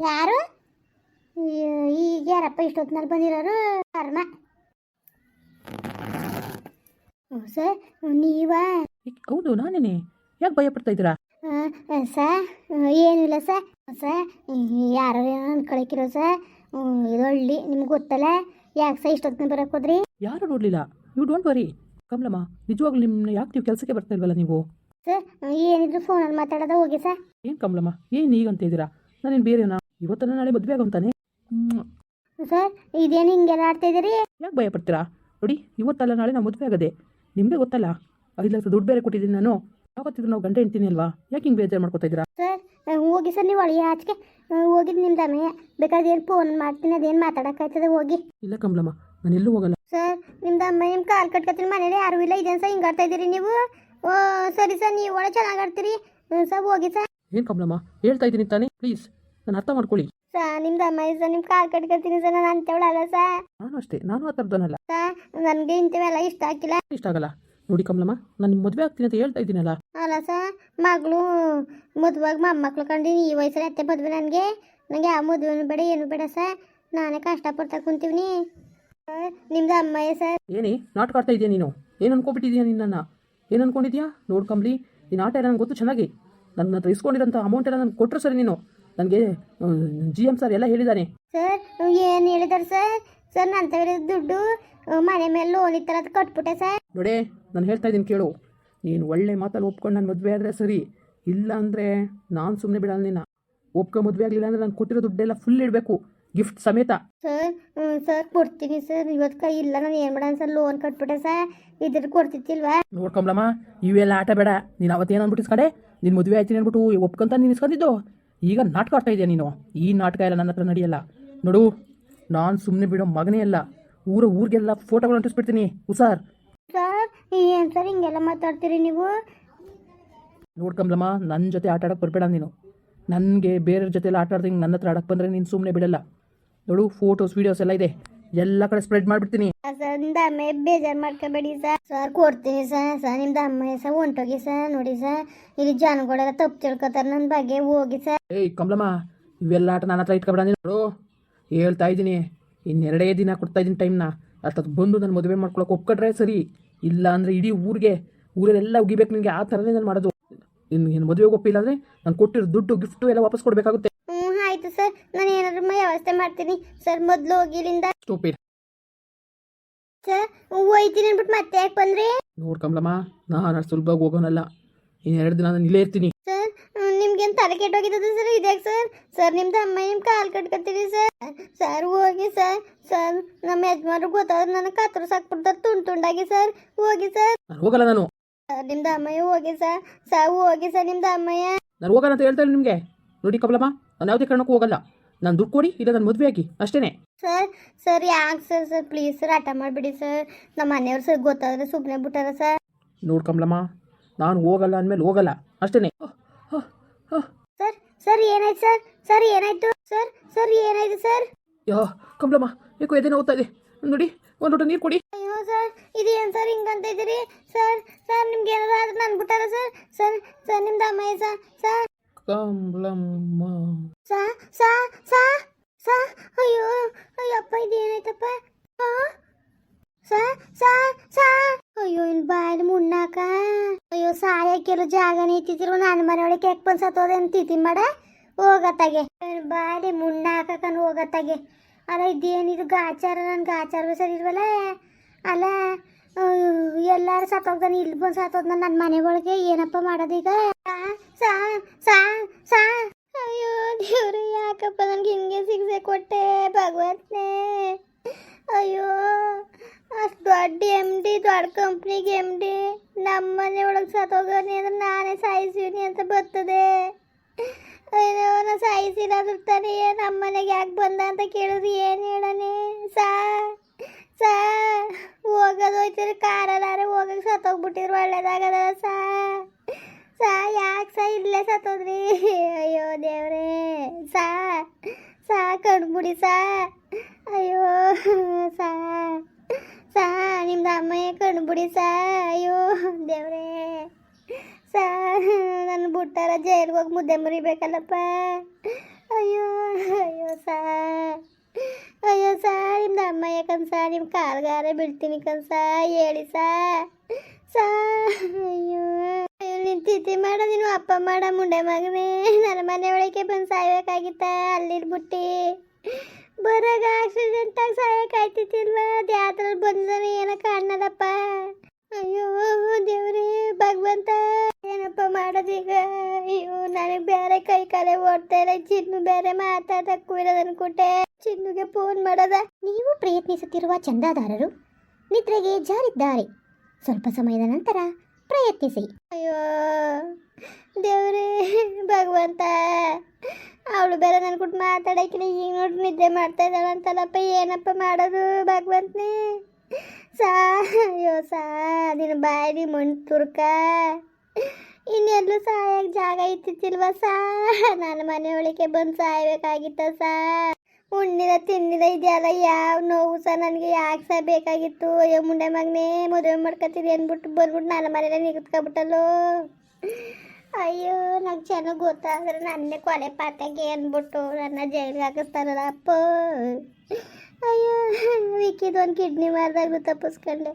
ಯಾರು? ಈಗ ಯಾರಪ್ಪ ಇಷ್ಟೊತ್ತಿನಲ್ಲಿ ಬಂದಿರೋರು? ಕರ್ಮ ಸರ್ ನೀವಾ? ಹೌದು ನಾನೇನೆ. ಯಾಕೆ ಭಯ ಪಡ್ತಾ ಇದ್ದೀರಾ? ಸರ್ ಏನಿಲ್ಲ ಸರ್. ಸರ್ ಯಾರು ಏನೋ ಅನ್ಕೊಳಕಿರೋ ಸರ್. ಇದು ಹಳ್ಳಿ ನಿಮ್ಗೆ ಗೊತ್ತಲ್ಲ? ಯಾಕೆ ಸರ್ ಇಷ್ಟೊತ್ತಿನ ಬರಕ್ಕೆ ಹೋದ್ರಿ? ಯಾರು ನೋಡಲಿಲ್ಲ? ಯು ಡೋಂಟ್ ವರಿ ಕಮಲಮ್ಮ ನಿಜವಾಗ್ಲೂ ನಿಮ್ಮನ್ನ ಯಾಕೆ ನೀವು ಕೆಲಸಕ್ಕೆ ಬರ್ತಾ ಇಲ್ವಲ್ಲ ನೀವು? ಸರ್ ಏನಿದ್ರು ಫೋನಲ್ಲಿ ಮಾತಾಡೋದ ಹೋಗಿ ಸರ್. ಏನು ಕಮಲಮ್ಮ ಏನು ಈಗ ಅಂತ ಇದ್ದೀರಾ? ನಾನೇನು ಬೇರೆನಾ? ಇವತ್ತಲ್ಲ ನಾಳೆ ಮದುವೆ ಆಗೋಂತಾನೆ? ಸರ್ ಇದೇನು ಹಿಂಗೆಲ್ಲ ಆಡ್ತಾ ಇದ್ದೀರಿ ಯಾಕೆ ಭಯ ಪಡ್ತೀರಾ? ನೋಡಿ ಇವತ್ತಲ್ಲ ನಾಳೆ ನಾವು ಮದುವೆ ಆಗದೆ. ನಿಮಗೆ ಗೊತ್ತಲ್ಲ ಐದು ಲಕ್ಷ ದುಡ್ಡು ಬೇರೆ ಕೊಟ್ಟಿದ್ದೀನಿ ನಾನು. ಯಾವತ್ತಿದ್ರು ನಾವು ಗಂಟೆ ಹೆಂಡ್ತೀನಿ ಅಲ್ವಾ? ಯಾಕೆ ಹಿಂಗೆ ಬೇಜಾರು ಮಾಡ್ಕೊತಾ ಇದ್ದೀರಾ ಸರ್ ಹೋಗಿ ಸರ್ ನೀವು ಅಳಿಯ ಆಚೆಗೆ. ಹೋಗಿದ್ದು ನಿಮ್ಮ ದಮೆ ಬೇಕಾದ್ರೆ ಏನು ಫೋನ್ ಮಾಡ್ತೀನಿ ಅದೇನು ಮಾತಾಡೋಕ್ಕಾಯ್ತದೆ ಹೋಗಿ. ಇಲ್ಲ ಕಮಲಮ್ಮ ನಾನು ಎಲ್ಲೂ ಹೋಗಲ್ಲ. ಸರ್ ನಿಮ್ದು ಅಮ್ಮ ನಿಮ್ಮ ಕಾಲು ಕಟ್ಕೊತೀನಿ ಮನೇಲಿ ಯಾರು ಇಲ್ಲ ಇದೇನು ಸರ್ ಹಿಂಗೆ ಆಡ್ತಾ ಇದ್ದೀರಿ ನೀವು? ಓ ಸರಿ ಸರ್ ನೀವು ಒಳ್ಳೆ ಚೆನ್ನಾಗಿ ಆಡ್ತೀರಿ. ಸರ್ ಹೋಗಿ ಸರ್. ಏನು ಕಮಲಮ್ಮ ಹೇಳ್ತಾ ಇದ್ದೀನಿ ತಾನೇ ಪ್ಲೀಸ್ ನಾನು ಅರ್ಥ ಮಾಡ್ಕೊಳ್ಳಿ. ಸರ್ ನಿಮ್ದು ಅಮ್ಮ ಸರ್ ನಿಮ್ಮ ಕಾಲ್ ಕಟ್ಕೊತೀನಿ ಸರ್ ನಾನು ಅಂತೇವಳಲ್ಲ ಸರ್ ನಾನು ಅಷ್ಟೇ ನಾನು ಆ ಥರದವನಲ್ಲ ಸರ್ ನನಗೆ ಇಂಥವೆಲ್ಲ ಇಷ್ಟ ಆಗಿಲ್ಲ. ಇಷ್ಟ ಆಗಲ್ಲ. ನೋಡಿ ಕಮಲಮ್ಮ ನಾನು ನಿಮ್ಮ ಮದುವೆ ಆಗ್ತೀನಿ ಅಂತ ಹೇಳ್ತಾ ಇದ್ದೀನಲ್ಲ. ಅಲ್ಲ ಸರ್ ಮಗಳು ಮದುವಾಗ ಮೊಮ್ಮಕ್ಳು ಕಂಡು ಈ ವಯಸ್ಸಲ್ಲಿ ಅತ್ತೆ ಮದುವೆ ನನಗೆ. ನನಗೆ ಆ ಮದುವೆನೂ ಬೇಡ ಏನು ಬೇಡ ಸರ್ ನಾನೇ ಕಷ್ಟಪಡ್ತಾ ಕುಂತೀವಿ ನಿಮ್ದು ಅಮ್ಮಯ್ಯ ಸರ್ ಏನಿ ನಾಟಕ ಆಡ್ತಾ ಇದೆಯಾ ನೀನು? ಏನು ಅನ್ಕೊಬಿಟ್ಟಿದ್ಯಾ ನಿನ್ನನ್ನು? ಏನು ಅನ್ಕೊಂಡಿದ್ಯಾ? ನೋಡ್ಕಂಬ್ಲಿ ಈ ಆಟ ಎಲ್ಲ ನನಗೆ ಗೊತ್ತು ಚೆನ್ನಾಗಿ. ನನ್ನ ಹತ್ರ ಇಸ್ಕೊಂಡಿರೋಂಥ ಅಮೌಂಟ್ ಎಲ್ಲ ನನಗೆ ಕೊಟ್ಟರು ಸರಿ ನೀನು. ನನಗೆ ಜಿ ಎಂ ಸರ್ ಎಲ್ಲ ಹೇಳಿದ್ದಾನೆ ಸರ್ ಏನು ಹೇಳಿದಾರೆ ಸರ್? ಸರ್ ನನ್ನ ತವರ ದುಡ್ಡು ಮನೆ ಮೇಲೆ ಲೋನ್ ಇತ್ತರ ಅದು ಕಟ್ಬಿಟ್ಟೆ ಸರ್. ನೋಡೇ ನಾನು ಹೇಳ್ತಾ ಇದ್ದೀನಿ ಕೇಳು. ನೀನು ಒಳ್ಳೆ ಮಾತಲ್ಲಿ ಒಪ್ಕೊಂಡು ನಾನು ಮದುವೆ ಆದರೆ ಸರಿ. ಇಲ್ಲ ಅಂದರೆ ನಾನು ಸುಮ್ಮನೆ ಬಿಡಲ್ಲ ನಿನ್ನ. ಒಪ್ಕೊ ಮದುವೆ ಆಗಲಿಲ್ಲ ಅಂದರೆ ನಾನು ಕೊಟ್ಟಿರೋ ದುಡ್ಡೆಲ್ಲ ಫುಲ್ ಇಡಬೇಕು. ಗಿಫ್ಟ್ ಸಮೇತ. ಸರ್ ಸರ್ ಕೊಡ್ತೀನಿ ಸರ್. ಇವತ್ತು ಕೈ ಇಲ್ಲ ನಾನು ಏನು ಮಾಡೋಣ ಸರ್? Loan ಕಟ್ಬಿಟ್ಟೆ sir. ಇದ್ರ ಕೊಡ್ತಿತ್ತಿಲ್ವಾ ನೋಡ್ಕೊಂಬ್ಲಮ್ಮ ಇವೆಲ್ಲ ಆಟ ಬೇಡ. ನೀನು ಅವತ್ತೇನು ಅಂದ್ಬಿಟ್ಟು ನಿನ್ನ ನೀನು ಮದುವೆ ಆಯ್ತೀನಿ ಅಂದ್ಬಿಟ್ಟು ಒಪ್ಕೊಂತ ನೀನು ಇಸ್ಕೊಂಡಿದ್ದು ಈಗ ನಾಟಕ ಆಡ್ತಾ ಇದೆಯಾ ನೀನು? ಈ ನಾಟಕ ಎಲ್ಲ ನನ್ನ ಹತ್ರ ನಡೆಯಲ್ಲ. ನೋಡು ನಾನು ಸುಮ್ಮನೆ ಬಿಡೋ ಮಗನೇ ಅಲ್ಲ. ಊರ ಊರಿಗೆಲ್ಲ ಫೋಟೋಗಳು ಅಂಟಿಸ್ಬಿಡ್ತೀನಿ. ಹುಷಾರ್. ಸರ್ ಏನು ಸರ್ ಹಿಂಗೆಲ್ಲ ಮಾತಾಡ್ತೀರಿ ನೀವು? ನೋಡ್ಕಂಬ್ಲಮ್ಮ ನನ್ನ ಜೊತೆ ಆಟ ಆಡೋಕೆ ಬರಬೇಡ ನೀನು. ನನಗೆ ಬೇರೆಯವ್ರ ಜೊತೆ ಎಲ್ಲ ಆಟ ಆಡ್ದಂಗೆ ನನ್ನ ಹತ್ರ ಆಡಕ್ಕೆ ಬಂದರೆ ನೀನು ಸುಮ್ಮನೆ ಬಿಡಲ್ಲ. ನೋಡು ಫೋಟೋಸ್ ವೀಡಿಯೋಸ್ ಎಲ್ಲ ಇದೆ. ಎಲ್ಲ ಕಡೆ ಸ್ಪ್ರೆಡ್ ಮಾಡ್ಬಿಡ್ತೀನಿ. ಸರ್ ನಿಮ್ದು ಅಮ್ಮ ಬೇಜಾರು ಮಾಡ್ಕೋಬೇಡಿ ಸರ್. ಸರ್ ಕೊಡ್ತೀನಿ ಸರ್ ಸರ್ ನಿಮ್ದು ಅಮ್ಮ ಸರ್ ಹೊಂಟೋಗಿ ಸರ್ ನೋಡಿ ಸರ್. ಇಲ್ಲಿ ಜನಗಳೆಲ್ಲ ತಪ್ಪು ತಿಳ್ಕೊತಾರೆ ನನ್ನ ಬಗ್ಗೆ ಹೋಗಿ ಸರ್. ಏಯ್ ಕಮಲಮ್ಮ ಇವೆಲ್ಲ ಆಟ ನನ್ನ ಹತ್ರ ಇಟ್ಕೊಬೇಡ ನೀನು. ನೋಡು ಹೇಳ್ತಾ ಇದ್ದೀನಿ. ಇನ್ನೆರಡೇ ದಿನ ಕೊಡ್ತಾ ಇದ್ದೀನಿ ಟೈಮ್ನ ಅಷ್ಟೊತ್ತು ಬಂದು ನಾನು ಮದುವೆ ಮಾಡ್ಕೊಳಕ್ಕೆ ಒಪ್ಕೊಂಡ್ರೆ ಸರಿ. ಇಲ್ಲ ಅಂದ್ರೆ ಇಡೀ ಊರಿಗೆ ಊರಲ್ಲೆಲ್ಲ ಉಗಿಬೇಕು ನಿನಗೆ ಆ ಥರನೇ ನಾನು ಮಾಡೋದು. ಇನ್ನು ಮದುವೆ ಮದುವೆಗೆ ಒಪ್ಪಿಲ್ಲ ಅಂದರೆ ನಾನು ಕೊಟ್ಟಿರೋ ದುಡ್ಡು ಗಿಫ್ಟು ಎಲ್ಲ ವಾಪಸ್ ಕೊಡಬೇಕಾಗುತ್ತೆ. ಆಯಿತು ಸರ್. ನಾನು ಏನಾದ್ರು ಮೈ ವ್ಯವಸ್ಥೆ ಮಾಡ್ತೀನಿ. ಸರ್ ಮೊದಲು ಹೋಗಿ ಇಲ್ಲಿಂದ. ಸ್ಟೂಪಿಡ್ ಸರ್ ಹೋಯ್ತೀನಿ ಅಂದ್ಬಿಟ್ಟು ಮತ್ತೆ ಯಾಕೆ ಬಂದ್ರಿ? ನೋಡು ಕಮಲಮ್ಮ ನಾನು ಸುಲಭವಾಗಿ ಹೋಗೋನಲ್ಲ. ಎರಡು ದಿನ ನಾನು ಇಲ್ಲೇ ಇರ್ತೀನಿ. ಸರ್ ನಿಮ್ಗೇನು ತಲೆ ಕೆಟ್ಟೋಗಿದ್ದದ ಸರ್? ಇದ್ಯಾಕೆ ಸರ್? ಸರ್ ನಿಮ್ದು ಅಮ್ಮ ನಿಮ್ಮ ಕಾಲು ಕಟ್ಕೊತೀರಿ ಸರ್? ಸರ್ ಹೋಗಿ ಸರ್. ಸರ್ ನಮ್ಮ ಯಜಮಾನ್ರು ಗೊತ್ತಾದ್ರೆ ನನಗೆ ಕತ್ರು ಸಾಕ್ಬಿಡ್ತಾರೆ. ತುಂಡು ತುಂಡಾಗಿ ಸರ್ ಹೋಗಿ ಸರ್. ನಾನು ಹೋಗಲ್ಲ ನಾನು. ಸರ್ ನಿಮ್ದು ಅಮ್ಮಯ್ಯ ಹೋಗಿ ಸರ್. ಸರ್ ಹೋಗಿ ಸರ್ ನಿಮ್ದು ಅಮ್ಮಯ್ಯ. ನಾನು ಹೋಗಲ್ಲ ಅಂತ ಹೇಳ್ತಾರೆ ನಿಮಗೆ? ನೋಡಿ ಕಮಲಮ್ಮ. ಯಾವುದೇ ಕಾರಣಕ್ಕೂ ಹೋಗಲ್ಲ. ನಾನು ದುಡ್ಡು ಕೊಡಿ ಇಲ್ಲ ನನ್ನ ಮದುವೆ ಆಗಿ ಅಷ್ಟೇ ಸರ್ ಸರ್ ಯಾಕೆ ಸರ್ ಸರ್ ಪ್ಲೀಸ್ ಸರ್ ಆಟ ಮಾಡಿಬಿಡಿ ಸರ್. ನಮ್ಮ ಮನೆಯವ್ರು ಸರ್ ಗೊತ್ತಾದ್ರೆ ಸುಮ್ಮನೆ ಬಿಟ್ಟಾರ ಸರ್. ನೋಡು ಕಮಲಮ್ಮ ನಾನು ಹೋಗಲ್ಲ ಅಂದಮೇಲೆ ಹೋಗಲ್ಲ ಅಷ್ಟೇ ಸರ್ ಸರ್ ಏನಾಯ್ತು ಸರ್? ಸರ್ ಏನಾಯ್ತು? ಸರ್ ಸರ್ ಏನಾಯ್ತು ಸರ್? ಯೋ ಕಂಬ್ಲಮ್ಮ ಯಾಕೋ ಎದೇನೋ ನೋಡ್ತಾ ಇದೆ. ನೋಡಿ ಒಂದು ಲೋಟ ನೀರು ಕೊಡಿ. ಅಯ್ಯೋ ಸರ್ ಇದೇನು ಸರ್ ಹಿಂಗಂತ ಇದ್ದೀರಿ? ಸರ್ ಸರ್ ನಿಮ್ಗೆ ಏನಾದ್ರು ಆದ್ರೆ ನಾನು ಬಿಟ್ಟಾರ ಸರ್? ಸರ್ ಸರ್ ನಿಮ್ದು ಅಮ್ಮ ಸರ್? ಸರ್. ಕಮಲಮ್ಮ. ಸಾ ಸಾ ಸಾ ಸಾ, ಅಯ್ಯೋ ಅಯ್ಯಪ್ಪ ಇದೇನಾಯ್ತಪ್ಪ? ಸಾ ಸಾ ಸಾ, ಅಯ್ಯೋ, ಇನ್ ಬಾಯಲ್ಲಿ ಮುಣ್ಣಾಕ? ಅಯ್ಯೋ ಸಾಯಕ್ಕೆಲ್ಲ ಜಾಗನೇ ಇತ್ತಿದ್ರು ನನ್ನ ಮನೆಯೊಳಗೆ ಯಾಕೆ ಬಂದು ಸತ್ತೋದೆ ಅಂತ ತಿತಿ ಮಾಡ. ಹೋಗತ್ತಾಗೆ. ಬಾಯಲ್ಲಿ ಮುಣ್ಣಾಕಕನ್ ಹೋಗತ್ತಾಗೆ. ಅಲ್ಲ ಇದೇನಿದು ಗಾಚಾರ? ನನ್ನ ಗಾಚಾರ ಸರಿ ಇಲ್ವಲ್ಲ? ಅಲ್ಲ ಎಲ್ಲಾರು ಸತ್ತೋಗ್ದಾನೆ ಇಲ್ಲಿ ಬಂದು ಸತ್ತೋದ್ ನನ್ನ ಮನೆ ಒಳಗೆ? ಏನಪ್ಪ ಮಾಡೋದೀಗ? ಸಾ ಸಾ ಸಾ ಅಯ್ಯೋ, ದೇವ್ರು, ಯಾಕಪ್ಪ ನನಗೆ ಹಿಂಗೆ ಸಿಗ್ಸೆ ಕೊಟ್ಟೆ, ಭಗವತ್ನೇ? ಅಯ್ಯೋ, ಅಷ್ಟು ದೊಡ್ಡ ಎಂ ಡಿ ದೊಡ್ಡ ಕಂಪ್ನಿಗೆ ಎಂ ಡಿ ನಮ್ಮ ಮನೆ ಒಳಗೆ ಸತ್ತೋಗೋನಿ ಅಂದ್ರೆ ನಾನೇ ಸಾಯಿಸೀನಿ ಅಂತ ಬರ್ತದೆ. ಅಯ್ಯೋ, ನಾ ಸಾಯಿಸಿಲ್ಲ ಅದ್ರ ತಾನೇ ನಮ್ಮ ಮನೆಗೆ ಯಾಕೆ ಬಂದ ಅಂತ ಕೇಳಿದ್ರೆ ಏನು ಹೇಳನೆ? ಸಾ ಸಾ, ಹೋಗೋದು ಹೋಯ್ತಿರಿ, ಕಾರಲ್ಲಾರೆ ಹೋಗಕ್ಕೆ ಸತ್ತೋಗ್ಬಿಟ್ಟಿದ್ರು, ಒಳ್ಳೇದಾಗದ ಸಾ ಸಾ ಯಾಕೆ ಸಾ ಇಲ್ಲೇ ಸತ್ತೋದ್ರಿ ಅಯ್ಯೋ ದೇವ್ರೇ ಸಾ ಸಾ ಕಣ್ಬಿಡಿ ಸಾ ಅಯ್ಯೋ ಸಾ ಸಾ ನಿಮ್ದು ಅಮ್ಮಯ್ಯ ಕಣ್ಬಿಡಿ ಸಾ ಅಯ್ಯೋ ದೇವ್ರೇ. ಸಾ ನನ್ನ ಬಿಟ್ಟಾರ ಜೈಲ್ಗೆ ಹೋಗಿ ಮುದ್ದೆ ಮುರಿಬೇಕಲ್ಲಪ್ಪ. ಅಯ್ಯೋ ಅಯ್ಯೋ ಸಾ ಅಯ್ಯೋ ಸಾ ನಿಮ್ಮ ಅಮ್ಮ ಯಾಕನ್ಸ ನಿಮ್ಮ ಕಾಲ್ಗಾರ ಬೀಳ್ತೀನಿ ಕನ್ಸ, ಹೇಳಿ ಸಾ. ಸಾ ಅಯ್ಯೋ ಅಯ್ಯೋ, ನಿನ್ ತಿಥಿ ಮಾಡ, ನೀನು ಅಪ್ಪ ಮಾಡ, ಮುಂಡೆ ಮಗನೇ. ನನ್ನ ಮನೆ ಒಳಗೆ ಬಂದು ಸಾಯ್ಬೇಕಾಗಿತ್ತ ಅಲ್ಲಿಡ್ಬಿಟ್ಟಿ ಬರಾಗ ಆಕ್ಸಿಡೆಂಟ್ ಆಗಿ ಸಾಯಕ್ಕಾಯ್ತಿತ್ತಿಲ್ವಾ ಅದು ಯಾವ್ದ್ರಲ್ಲಿ ಬಂದ್ರೆ ಏನೋ ಕಾಣದಪ್ಪ. ಅಯ್ಯೋ, ದೇವ್ರೇ, ಭಗವಂತ, ಏನಪ್ಪ ಮಾಡೋದೀಗ? ಅಯ್ಯೋ, ನನಗೆ ಬೇರೆ ಕೈ ಕಾಲೇ ಓಡ್ತಾ ಇಲ್ಲ ಚಿನ್ನು ಬೇರೆ ಮಾತಾಡಕ್ಕೂ ಇರೋದನ್ಕೊಟ್ಟೆ ಚಿನ್ನುಗೆ ಫೋನ್ ಮಾಡದ. ನೀವು ಪ್ರಯತ್ನಿಸುತ್ತಿರುವ ಚಂದಾದಾರರು ನಿದ್ರೆಗೆ ಜಾರಿದ್ದಾರೆ. ಸ್ವಲ್ಪ ಸಮಯದ ನಂತರ ಪ್ರಯತ್ನಿಸಿ. ಅಯ್ಯೋ, ದೇವ್ರೇ, ಭಗವಂತ, ಅವಳು ಬೇರೆ ನನ್ಕೊಟ್ಟು ಮಾತಾಡಕ್ಕಿಲ್ಲ ಈಗ ನೋಡಿ ನಿದ್ದೆ ಮಾಡ್ತಾ ಇದ್ದಾಳಂತಲ್ಲಪ್ಪ, ಏನಪ್ಪ ಮಾಡೋದು ಭಗವಂತನೇ? ಸಾ, ಅಯ್ಯೋ ಸಾ, ನಿನ್ನ ಬಾಯಿ ಮಣ್ಣು ತುರ್ಕ. ಇನ್ನೆಲ್ಲೂ ಸಾಯಕ್ಕೆ ಜಾಗ ಇತ್ತಿತ್ತಿಲ್ವ ಸಾ? ನನ್ನ ಮನೆ ಒಳಗೆ ಬಂದು ಸಾಯ್ಬೇಕಾಗಿತ್ತ ಸಾ? ಉಣ್ಣಿದ ತಿನ್ನಿದ ಇದೆಯಲ್ಲ ಯಾವ ನೋವು ಸಹ ನನಗೆ? ಯಾಕೆ ಸಹ ಬೇಕಾಗಿತ್ತು? ಅಯ್ಯೋ, ಮುಂಡೆ ಮಗನೇ, ಮದುವೆ ಮಾಡ್ಕೊತಿದ್ದೆ ಅಂದ್ಬಿಟ್ಟು ಬಂದ್ಬಿಟ್ಟು ನನ್ನ ಮನೇಲೆ ನಿಗತ್ಕೊಬಿಟ್ಟಲ್ಲೋ ಅಯ್ಯೋ, ನಂಗೆ ಚೆನ್ನಾಗಿ ಗೊತ್ತಾದ್ರೆ ನನ್ನೇ ಕೊಲೆ ಪಾತಾಗೆ ಅಂದ್ಬಿಟ್ಟು ನನ್ನ ಜೈಲಿಗೆ ಹಾಕಿಸ್ತಾರಲ್ಲ, ಅಪ್ಪ. ಅಯ್ಯೋ ವಿಕ್ಕಿದ ಒಂದು ಕಿಡ್ನಿ ಮಾರಿದಾಗಲೂ ತಪ್ಪಿಸ್ಕೊಂಡೆ.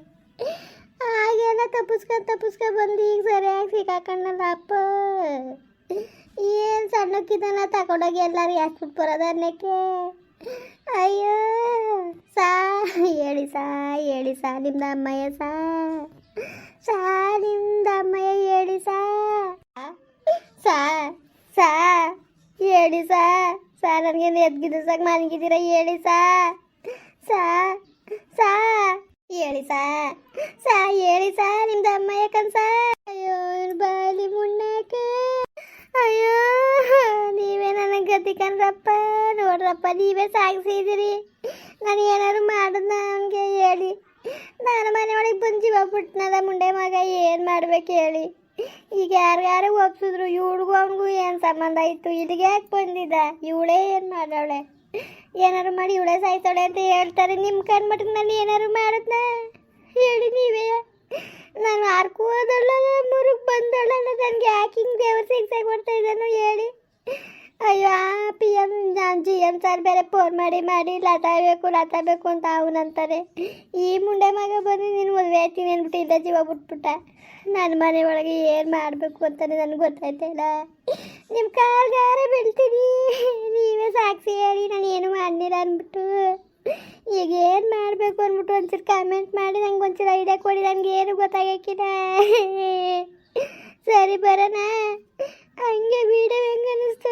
ಹಾಗೆಲ್ಲ ತಪ್ಪಿಸ್ಕೊಂಡು ತಪ್ಪಿಸ್ಕೊಂಡು ಬಂದು ಈಗ ಸರಿಯಾಗಿ ಸಿಕ್ಕಾಕೊಂಡಲ್ಲ ಅಪ್ಪ. ಏನು ಸಣ್ಣಕ್ಕಿದನ್ನ ತಗೊಂಡೋಗಿ ಎಲ್ಲರೂ ಹಾಕ್ಬಿಟ್ಟು ಬರೋದು ಅನ್ನಕ್ಕೆ? ಅಯ್ಯೋ, ಸಾ, ಹೇಳಿ ಸಾ ಹೇಳಿ ಸಾ, ನಿಮ್ದು ಅಮ್ಮಯ್ಯ ಸಾ. ಸಾ, ನಿಮ್ದು ಅಮ್ಮಯ್ಯ, ಹೇಳಿ ಸಾ ಸಾ ಹೇಳಿ ಸಾ ಸಾ ನನಗೆ ಎದ್ಗಿದ್ದು ಸಾಕು ಮನಗಿದ್ದೀರ ಹೇಳಿ ಸಾ ಸಾ ಸಾ ಹೇಳಿ ಸಾ ಸಾ ಹೇಳಿ ಸಾ ನಿಮ್ದು ಅಮ್ಮ ಯಾಕನ್ ಸಾ ಅಯ್ಯೋ ಬಾಲಿ ಮುಣ್ಣಾಕ. ಅಯ್ಯೋ, ನೀವೇ ನನಗೆ ಗತಿ ಕಣ್ರಪ್ಪ. ನೋಡ್ರಪ್ಪ, ನೀವೇ ಸಾಗಿಸಿದಿರಿ. ನಾನು ಏನಾದ್ರು ಮಾಡಿದ್ನ ನನಗೆ ಹೇಳಿ. ನಾನು ಮನೆ ಒಳಗೆ ಬಂದು ಜೀವ ಮುಂಡೆ ಮಗ, ಏನು ಮಾಡ್ಬೇಕು ಹೇಳಿ. ಈಗ ಯಾರ್ಯಾರು ಒಪ್ಸಿದ್ರು, ಇವ್ರಿಗೂ ಸಂಬಂಧ ಇತ್ತು. ಇಲ್ಲಿಗೆ ಯಾಕೆ ಬಂದಿದ್ದ ಇವಳೇ ಏನು ಮಾಡವಳೆ ಏನಾರು ಮಾಡಿ ಇವಳೇ ಸಾಯ್ತಾಳೆ ಅಂತ ಹೇಳ್ತಾರೆ. ನಿಮ್ಮ ಕಣ್ಮಟ್ಟಿಗೆ ನಾನು ಏನಾರು ಮಾಡದ್ನ? ಹೇಳಿ ನೀವೇ. ನಾನು ಹೋದಳ, ಮುರುಗ್ ಬಂದಳ ನನಗೆ ಯಾಕೆ ಹಿಂಗೆ ದೇವ್ರ ಸಿಗ್ಸಾಗಿ ಕೊಡ್ತಾ ಇದ್ದಾನು ಹೇಳಿ. ಅಯ್ಯೋ ಪಿ ಎಂ ನಾನು ಜಿ ಎಂ ಸರ್ ಬೇರೆ ಫೋನ್ ಮಾಡಿ ಮಾಡಿ ಲತಾಬೇಕು ಲತಾಬೇಕು ಅಂತ ಅವನಂತಾರೆ ಈ ಮುಂಡೆ ಮಗ ಬಂದು ನೀನು ಮದುವೆ ಆಯ್ತೀನಿ ಅಂದ್ಬಿಟ್ಟು ಇಲ್ಲ ಜೀವ ಬಿಟ್ಬಿಟ್ಟ. ನನ್ನ ಮನೆ ಒಳಗೆ ಏನು ಮಾಡಬೇಕು ಅಂತಾನೆ ನನಗೆ ಗೊತ್ತಾಯ್ತಾ ಇಲ್ಲ. ನಿಮ್ಮ ಕಾಲ್ಗಾರ ಬೀಳ್ತೀನಿ. ನೀವೇ ಸಾಕ್ಷಿ ಹೇಳಿ, ನಾನು ಏನು ಮಾಡಿಲ್ಲ ಅಂದ್ಬಿಟ್ಟು. ಈಗ ಏನು ಮಾಡಬೇಕು ಅಂದ್ಬಿಟ್ಟು ಒಂಚೂರು ಕಮೆಂಟ್ ಮಾಡಿ, ನಂಗೆ ಒಂಚೂರು ಐಡಿಯಾ ಕೊಡಿ ನನಗೆ ಏನು ಗೊತ್ತಾಗಕ್ಕಿಲ್ಲ. ಸರಿ ಬರೋಣ. ಹಂಗೆ ವೀಡಿಯೋ ಹೆಂಗೆ ಅನ್ನಿಸ್ತು